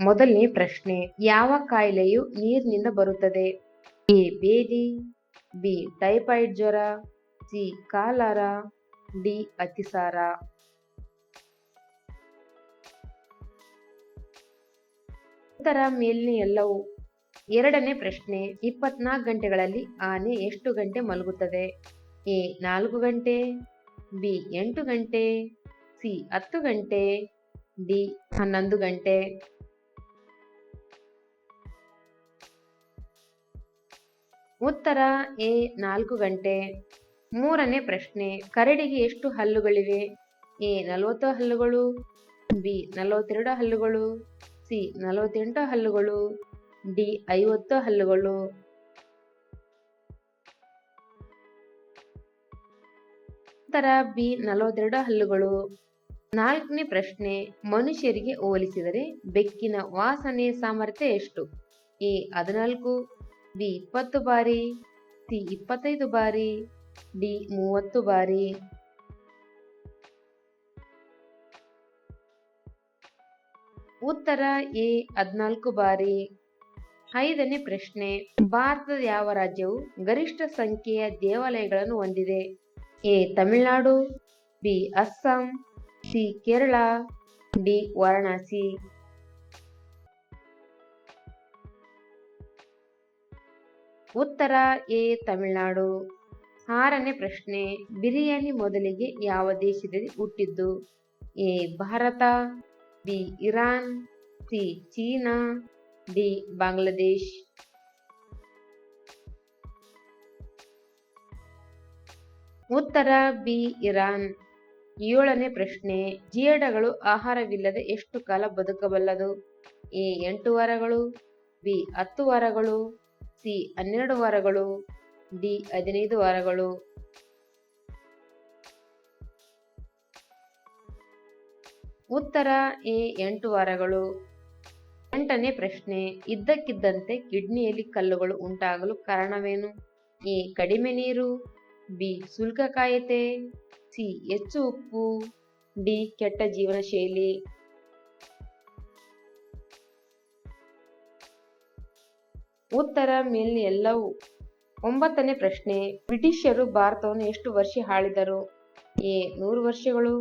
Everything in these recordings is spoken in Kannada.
ಮೊದಲನೇ ಪ್ರಶ್ನೆ, ಯಾವ ಕಾಯಿಲೆಯು ನೀರಿನಿಂದ ಬರುತ್ತದೆ? ಎ, ಬೇದಿ, ಬಿ, ಟೈಫಾಯ್ಡ್ ಜ್ವರ, ಸಿ, ಕಾಲಾರ, ಡಿ, ಅತಿಸಾರ. ಉತ್ತರ ಮೇಲಿನ ಎಲ್ಲವೂ. ಎರಡನೇ ಪ್ರಶ್ನೆ, ಇಪ್ಪತ್ನಾಲ್ಕು ಗಂಟೆಗಳಲ್ಲಿ ಆನೆ ಎಷ್ಟು ಗಂಟೆ ಮಲಗುತ್ತದೆ? ಎ, ನಾಲ್ಕು ಗಂಟೆ, ಬಿ, ಎಂಟು ಗಂಟೆ, ಸಿ, ಹತ್ತು ಗಂಟೆ, ಡಿ, ಹನ್ನೊಂದು ಗಂಟೆ. ಉತ್ತರ ಎ, ನಾಲ್ಕು ಗಂಟೆ. ಮೂರನೇ ಪ್ರಶ್ನೆ, ಕರಡಿಗೆ ಎಷ್ಟು ಹಲ್ಲುಗಳಿವೆ? ಎ, ನಲವತ್ತು ಹಲ್ಲುಗಳು, ಬಿ, ನಲವತ್ತೆರಡು ಹಲ್ಲುಗಳು, ಸಿ, ನಲವತ್ತೆಂಟು ಹಲ್ಲುಗಳು, ಡಿ, ಐವತ್ತು ಹಲ್ಲುಗಳು. ಉತ್ತರ ಬಿ, ನಲವತ್ತೆರಡು ಹಲ್ಲುಗಳು. ನಾಲ್ಕನೇ ಪ್ರಶ್ನೆ, ಮನುಷ್ಯರಿಗೆ ಹೋಲಿಸಿದರೆ ಬೆಕ್ಕಿನ ವಾಸನೆ ಸಾಮರ್ಥ್ಯ ಎಷ್ಟು? ಎ, ಹದಿನಾಲ್ಕು ಬಿ ಇಪ್ಪತ್ತು ಬಾರಿ, ಸಿ ಇಪ್ಪತ್ತೈದು ಬಾರಿ, ಡಿ ಮೂವತ್ತು ಬಾರಿ. ಉತ್ತರ ಎ ಹದಿನಾಲ್ಕು ಬಾರಿ. ಐದನೇ ಪ್ರಶ್ನೆ, ಭಾರತದ ಯಾವ ರಾಜ್ಯವು ಗರಿಷ್ಠ ಸಂಖ್ಯೆಯ ದೇವಾಲಯಗಳನ್ನು ಹೊಂದಿದೆ? A Tamil Nadu, B Assam, C Kerala, D Varanasi. ಉತ್ತರ ಎ ತಮಿಳುನಾಡು. ಆರನೇ ಪ್ರಶ್ನೆ, ಬಿರಿಯಾನಿ ಮೊದಲಿಗೆ ಯಾವ ದೇಶದಲ್ಲಿ ಹುಟ್ಟಿದ್ದು? A, Bharat, B, Iran, C, China, D, Bangladesh. ಉತ್ತರ ಬಿ, ಇರಾನ್. ಏಳನೇ ಪ್ರಶ್ನೆ ಜಿಯಡಗಳು ಆಹಾರವಿಲ್ಲದೆ ಎಷ್ಟು ಕಾಲ ಬದುಕಬಲ್ಲದು? ಎ, ಎಂಟು ವಾರಗಳು, ಬಿ, ಹತ್ತು ವಾರಗಳು ಸಿ ಹನ್ನೆರಡು ವಾರಗಳು, ಡಿ ಹದಿನೈದು ವಾರಗಳು. ಉತ್ತರ ಎ ಎಂಟು ವಾರಗಳು. ಎಂಟನೇ ಪ್ರಶ್ನೆ, ಇದ್ದಕ್ಕಿದ್ದಂತೆ ಕಿಡ್ನಿಯಲ್ಲಿ ಕಲ್ಲುಗಳು ಉಂಟಾಗಲು ಕಾರಣವೇನು? ಎ, ಕಡಿಮೆ ನೀರು, ಬಿ, ಶುಲ್ಕ ಕಾಯಿತೆ, ಸಿ, ಹೆಚ್ಚು ಉಪ್ಪು, ಡಿ, ಕೆಟ್ಟ ಜೀವನ ಶೈಲಿ ಉತ್ತರ ಮೇಲ್ ಎಲ್ಲವೂ. ಒಂಬತ್ತನೇ ಪ್ರಶ್ನೆ, ಬ್ರಿಟಿಷರು ಭಾರತವನ್ನು ಎಷ್ಟು ವರ್ಷ ಆಳಿದರು? ಎ, ನೂರು ವರ್ಷಗಳು,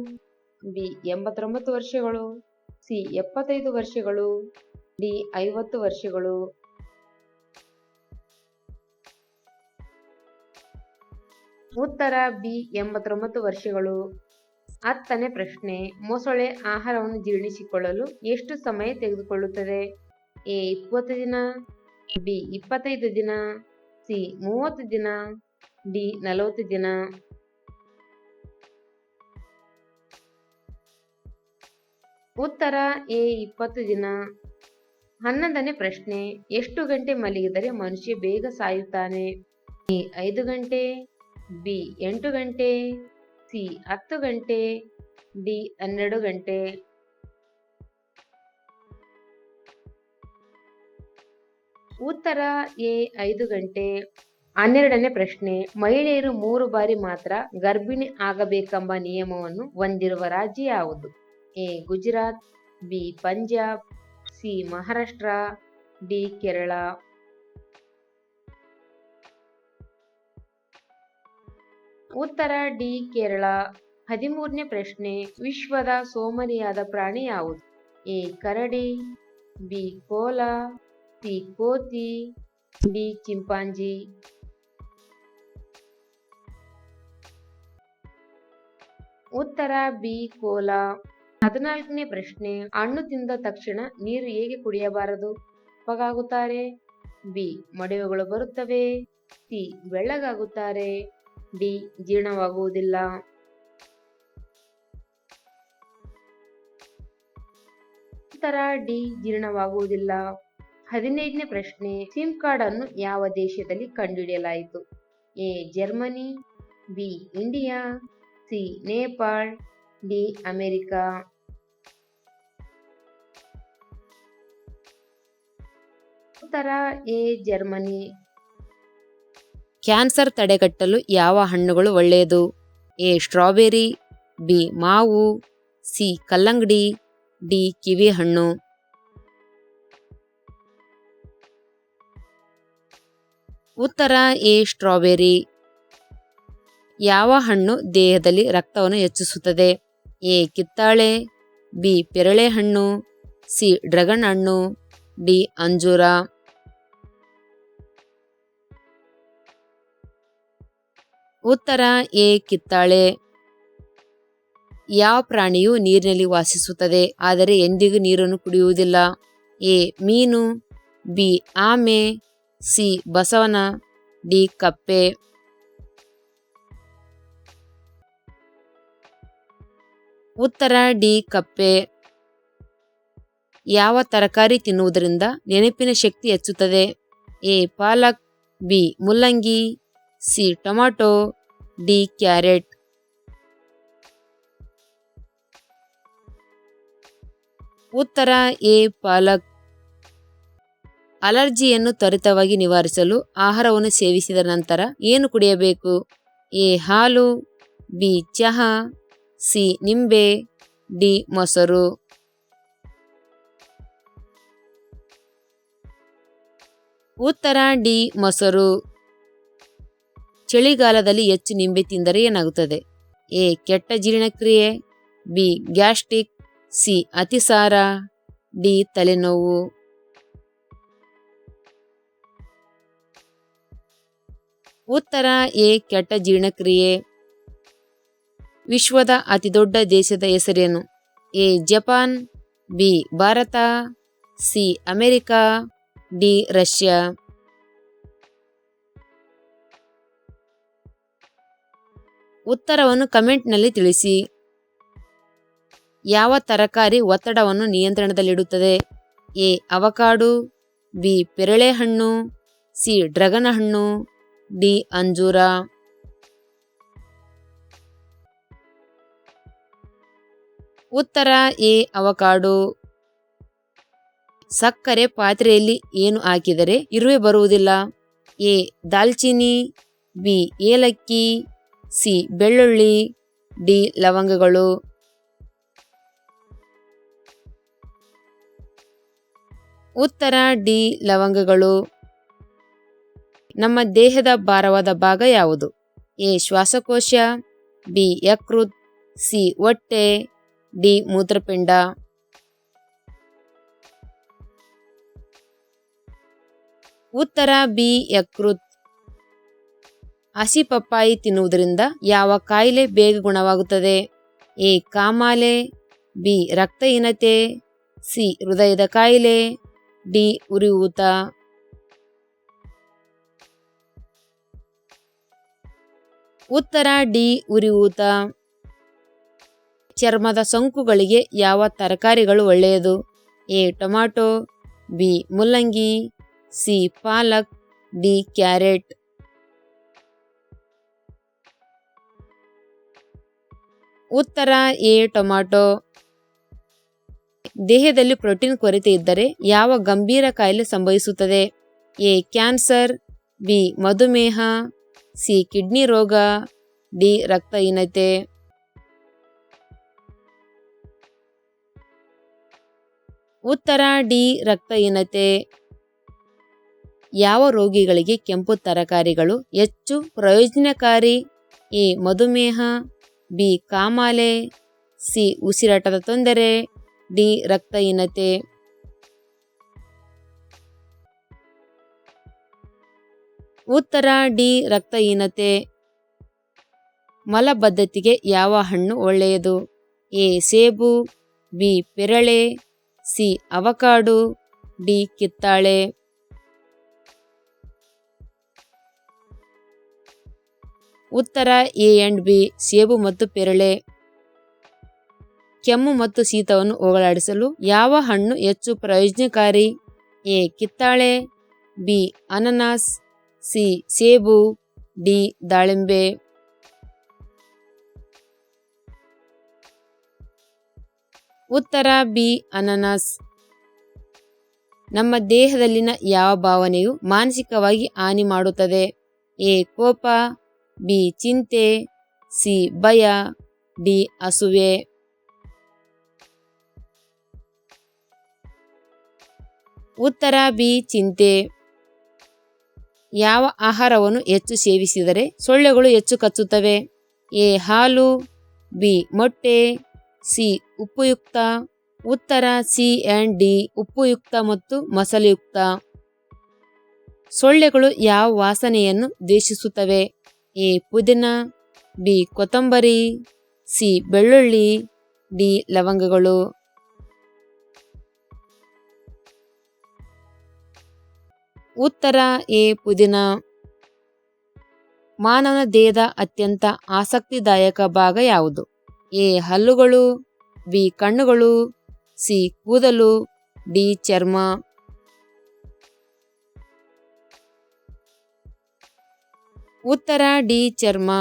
ಬಿ, ಎಂಬತ್ತೊಂಬತ್ತು ವರ್ಷಗಳು, ಸಿ, ಎಪ್ಪತ್ತೈದು ವರ್ಷಗಳು, ಡಿ, ಐವತ್ತು ವರ್ಷಗಳು. ಉತ್ತರ, ಬಿ, ಎಂಬತ್ತೊಂಬತ್ತು ವರ್ಷಗಳು. ಹತ್ತನೇ ಪ್ರಶ್ನೆ, ಮೊಸಳೆ ಆಹಾರವನ್ನು ಜೀರ್ಣಿಸಿಕೊಳ್ಳಲು ಎಷ್ಟು ಸಮಯ ತೆಗೆದುಕೊಳ್ಳುತ್ತದೆ? ಎ, ಇಪ್ಪತ್ತು ದಿನ ಬಿ, ಇಪ್ಪತ್ತೈದು ದಿನ, ಸಿ, ಮೂವತ್ತು ದಿನ, ಡಿ, ನಲವತ್ತು ದಿನ. ಉತ್ತರ, ಎ, ಇಪ್ಪತ್ತು ದಿನ. ಹನ್ನೊಂದನೇ ಪ್ರಶ್ನೆ, ಎಷ್ಟು ಗಂಟೆ ಮಲಗಿದರೆ ಮನುಷ್ಯ ಬೇಗ ಸಾಯುತ್ತಾನೆ? ಎ, ಐದು ಗಂಟೆ, ಬಿ, ಎಂಟು ಗಂಟೆ, ಸಿ, ಹತ್ತು ಗಂಟೆ, ಡಿ, ಹನ್ನೆರಡು ಗಂಟೆ. ಉತ್ತರ ಎ ಐದು ಗಂಟೆ, ಹನ್ನೆರಡನೇ ಪ್ರಶ್ನೆ, ಮಹಿಳೆಯರು ಮೂರು ಬಾರಿ ಮಾತ್ರ ಗರ್ಭಿಣಿ ಆಗಬೇಕೆಂಬ ನಿಯಮವನ್ನು ಹೊಂದಿರುವ ರಾಜ್ಯ ಯಾವುದು? A, Gujarat, B, Punjab, C, Maharashtra, D, Kerala. ಉತ್ತರ ಡಿ, ಕೇರಳ. ಹದಿಮೂರನೇ ಪ್ರಶ್ನೆ, ವಿಶ್ವದ ಸೋಮರಿಯಾದ ಪ್ರಾಣಿ ಯಾವುದು? ಎ, ಕರಡಿ, ಬಿ, ಕೋಲ. ಕೋತಿ ಡಿ ಚಿಂಪಾಂಜಿ ಉತ್ತರ ಬಿ, ಕೋಲ. ಹದಿನಾಲ್ಕನೇ ಪ್ರಶ್ನೆ. ಹಣ್ಣು ತಿಂದ ತಕ್ಷಣ ನೀರು ಹೇಗೆ ಕುಡಿಯಬಾರದು? ಕಪ್ಪಗಾಗುತ್ತಾರೆ ಬಿ, ಮಡಿವೆಗಳು ಬರುತ್ತವೆ. ಸಿ, ಬೆಳ್ಳಗಾಗುತ್ತಾರೆ. ಡಿ, ಜೀರ್ಣವಾಗುವುದಿಲ್ಲ. ಉತ್ತರ ಡಿ, ಜೀರ್ಣವಾಗುವುದಿಲ್ಲ. ಹದಿನೈದನೇ ಪ್ರಶ್ನೆ, ಸಿಮ್ ಕಾರ್ಡ್ ಅನ್ನು ಯಾವ ದೇಶದಲ್ಲಿ ಕಂಡುಹಿಡಿಯಲಾಯಿತು? A, Germany, B, India, C, Nepal, D, America. ಉತ್ತರ, ಎ, ಜರ್ಮನಿ. ಕ್ಯಾನ್ಸರ್ ತಡೆಗಟ್ಟಲು ಯಾವ ಹಣ್ಣುಗಳು ಒಳ್ಳೆಯದು? ಎ, ಸ್ಟ್ರಾಬೆರಿ, ಬಿ, ಮಾವು, ಸಿ, ಕಲ್ಲಂಗಡಿ, ಡಿ, ಕಿವಿ ಹಣ್ಣು. ಉತ್ತರ ಎ ಸ್ಟ್ರಾಬೆರಿ. ಯಾವ ಹಣ್ಣು ದೇಹದಲ್ಲಿ ರಕ್ತವನ್ನು ಹೆಚ್ಚಿಸುತ್ತದೆ? ಎ ಕಿತ್ತಾಳೆ, ಬಿ ಪೆರಳೆ ಹಣ್ಣು ಸಿ ಡ್ರಗನ್ ಹಣ್ಣು ಡಿ ಅಂಜೂರ. ಉತ್ತರ ಎ ಕಿತ್ತಾಳೆ. ಯಾವ ಪ್ರಾಣಿಯು ನೀರಿನಲ್ಲಿ ವಾಸಿಸುತ್ತದೆ? ಆದರೆ ಎಂದಿಗೂ ನೀರನ್ನು ಕುಡಿಯುವುದಿಲ್ಲ. ಎ ಮೀನು, ಬಿ ಆಮೆ ಸಿ. ಬಸವನ, ಡಿ. ಕಪ್ಪೆ. ಉತ್ತರ, ಡಿ. ಕಪ್ಪೆ. ಯಾವ ತರಕಾರಿ ತಿನ್ನುವುದರಿಂದ ನೆನಪಿನ ಶಕ್ತಿ ಹೆಚ್ಚುತ್ತದೆ? ಎ. ಪಾಲಕ್, ಬಿ. ಮುಲ್ಲಂಗಿ, ಸಿ. Tomato, D. ಕ್ಯಾರೆಟ್. ಉತ್ತರ, ಎ. ಪಾಲಕ್. ಅಲರ್ಜಿಯನ್ನು ತ್ವರಿತವಾಗಿ ನಿವಾರಿಸಲು ಆಹಾರವನ್ನು ಸೇವಿಸಿದ ನಂತರ ಏನು ಕುಡಿಯಬೇಕು? ಎ, ಹಾಲು, ಬಿ, ಚಹಾ, ಸಿ, ನಿಂಬೆ, ಡಿ, ಮೊಸರು. ಉತ್ತರ, ಡಿ, ಮೊಸರು. ಚಳಿಗಾಲದಲ್ಲಿ ಹೆಚ್ಚು ನಿಂಬೆ ತಿಂದರೆ ಏನಾಗುತ್ತದೆ? ಎ, ಕೆಟ್ಟ ಜೀರ್ಣಕ್ರಿಯೆ. B, gastric. ಸಿ, ಅತಿಸಾರ. ಡಿ, ತಲೆನೋವು. ಉತ್ತರ ಎ, ಕೆಟ್ಟ ಜೀರ್ಣಕ್ರಿಯೆ. ವಿಶ್ವದ ಅತಿದೊಡ್ಡ ದೇಶದ ಹೆಸರೇನು? A, Japan, B, Bharat, C, America, D, Russia. ಉತ್ತರವನ್ನು ಕಮೆಂಟ್ನಲ್ಲಿ ತಿಳಿಸಿ. ಯಾವ ತರಕಾರಿ ಒತ್ತಡವನ್ನು ನಿಯಂತ್ರಣದಲ್ಲಿಡುತ್ತದೆ? ಎ, ಅವಕಾಡು, ಬಿ ಪೆರಳೆ ಹಣ್ಣು ಸಿ ಡ್ರಗನ್ ಹಣ್ಣು ಡಿ ಅಂಜೂರ. ಉತ್ತರ ಎ ಅವಕಾಡು. ಸಕ್ಕರೆ ಪಾತ್ರೆಯಲ್ಲಿ ಏನು ಹಾಕಿದರೆ ಇರುವೆ ಬರುವುದಿಲ್ಲ? ಎ ದಾಲ್ಚಿನಿ, ಬಿ ಏಲಕ್ಕಿ, ಸಿ ಬೆಳ್ಳುಳ್ಳಿ, ಡಿ ಲವಂಗಗಳು. ಉತ್ತರ ಡಿ ಲವಂಗಗಳು. ನಮ್ಮ ದೇಹದ ಭಾರವಾದ ಭಾಗ ಯಾವುದು? ಎ. ಶ್ವಾಸಕೋಶ, ಬಿ. ಯಕೃತ್, ಸಿ. ಹೊಟ್ಟೆ, ಡಿ. ಮೂತ್ರಪಿಂಡ. ಉತ್ತರ, ಬಿ. ಯಕೃತ್. ಹಸಿ ಪಪ್ಪಾಯಿ ತಿನ್ನುವುದರಿಂದ ಯಾವ ಕಾಯಿಲೆ ಬೇಗ ಗುಣವಾಗುತ್ತದೆ? ಎ. ಕಾಮಾಲೆ, ಬಿ. ರಕ್ತಹೀನತೆ, ಸಿ. ಹೃದಯದ ಕಾಯಿಲೆ, ಡಿ. ಉರಿಯೂತ. ಉತ್ತರ ಡಿ ಉರಿಯೂತ. ಚರ್ಮದ ಸೋಂಕುಗಳಿಗೆ ಯಾವ ತರಕಾರಿಗಳು ಒಳ್ಳೆಯದು? ಎ. Tomato, B. ಮುಲ್ಲಂಗಿ, ಸಿ. ಪಾಲಕ್, ಡಿ. ಕ್ಯಾರೆಟ್. ಉತ್ತರ ಎ. ಟೊಮಾಟೊ. ದೇಹದಲ್ಲಿ ಪ್ರೋಟೀನ್ ಕೊರತೆ ಇದ್ದರೆ ಯಾವ ಗಂಭೀರ ಕಾಯಿಲೆ ಸಂಭವಿಸುತ್ತದೆ? ಎ. Cancer, B. ಮಧುಮೇಹ ಸಿ ಕಿಡ್ನಿ ರೋಗ, ಡಿ ರಕ್ತಹೀನತೆ ಉತ್ತರ, ಡಿ ರಕ್ತಹೀನತೆ ಯಾವ ರೋಗಿಗಳಿಗೆ ಕೆಂಪು ತರಕಾರಿಗಳು ಹೆಚ್ಚು ಪ್ರಯೋಜನಕಾರಿ? ಎ. ಮಧುಮೇಹ, ಬಿ. ಕಾಮಾಲೆ, ಸಿ. ಉಸಿರಾಟದ ತೊಂದರೆ, ಡಿ. ರಕ್ತಹೀನತೆ ಉತ್ತರ ಡಿ, ರಕ್ತಹೀನತೆ. ಮಲಬದ್ಧತೆಗೆ ಯಾವ ಹಣ್ಣು ಒಳ್ಳೆಯದು? ಎ, ಸೇಬು. ಬಿ, ಪೆರಳೆ. C, avocado. ಡಿ, ಕಿತ್ತಾಳೆ. ಉತ್ತರ ಎ ಅಂಡ್ ಬಿ, ಸೇಬು ಮತ್ತು ಪೆರಳೆ. ಕೆಮ್ಮು ಮತ್ತು ಶೀತವನ್ನು ಹೋಗಲಾಡಿಸಲು ಯಾವ ಹಣ್ಣು ಹೆಚ್ಚು ಪ್ರಯೋಜನಕಾರಿ? ಎ, ಕಿತ್ತಾಳೆ. ಬಿ, ಅನನಾಸ್. ಸಿ, ಸೇಬು, ಡಿ, ದಾಳಿಂಬೆ. ಉತ್ತರ, ಬಿ, ಅನಾನಸ್. ನಮ್ಮ ದೇಹದಲ್ಲಿನ ಯಾವ ಭಾವನೆಯು ಮಾನಸಿಕವಾಗಿ ಹಾನಿ ಮಾಡುತ್ತದೆ? ಎ, ಕೋಪ, ಬಿ, ಚಿಂತೆ, ಸಿ, ಭಯ, ಡಿ ಅಸುವೆ ಉತ್ತರ, ಬಿ, ಚಿಂತೆ. ಯಾವ ಆಹಾರವನ್ನು ಹೆಚ್ಚು ಸೇವಿಸಿದರೆ ಸೊಳ್ಳೆಗಳು ಹೆಚ್ಚು ಕಚ್ಚುತ್ತವೆ? ಎ. ಹಾಲು, ಬಿ. ಮೊಟ್ಟೆ, ಸಿ. ಉಪ್ಪುಯುಕ್ತ ಉತ್ತರ ಸಿ ಆ್ಯಂಡ್ ಡಿ. ಉಪ್ಪುಯುಕ್ತ ಮತ್ತು ಮಸಾಲೆಯುಕ್ತ. ಸೊಳ್ಳೆಗಳು ಯಾವ ವಾಸನೆಯನ್ನು ದ್ವೇಷಿಸುತ್ತವೆ? ಎ. ಪುದೀನ, ಬಿ. ಕೊತ್ತಂಬರಿ, ಸಿ. ಬೆಳ್ಳುಳ್ಳಿ, ಡಿ. ಲವಂಗಗಳು. ಉತ್ತರ ಎ ಪುದೀನ. ಮಾನವನ ದೇಹದ ಅತ್ಯಂತ ಆಸಕ್ತಿದಾಯಕ ಭಾಗ ಯಾವುದು? ಎ ಹಲ್ಲುಗಳು, ಬಿ ಕಣ್ಣುಗಳು, ಸಿ ಕೂದಲು, ಡಿ ಚರ್ಮ. ಉತ್ತರ ಡಿ ಚರ್ಮ.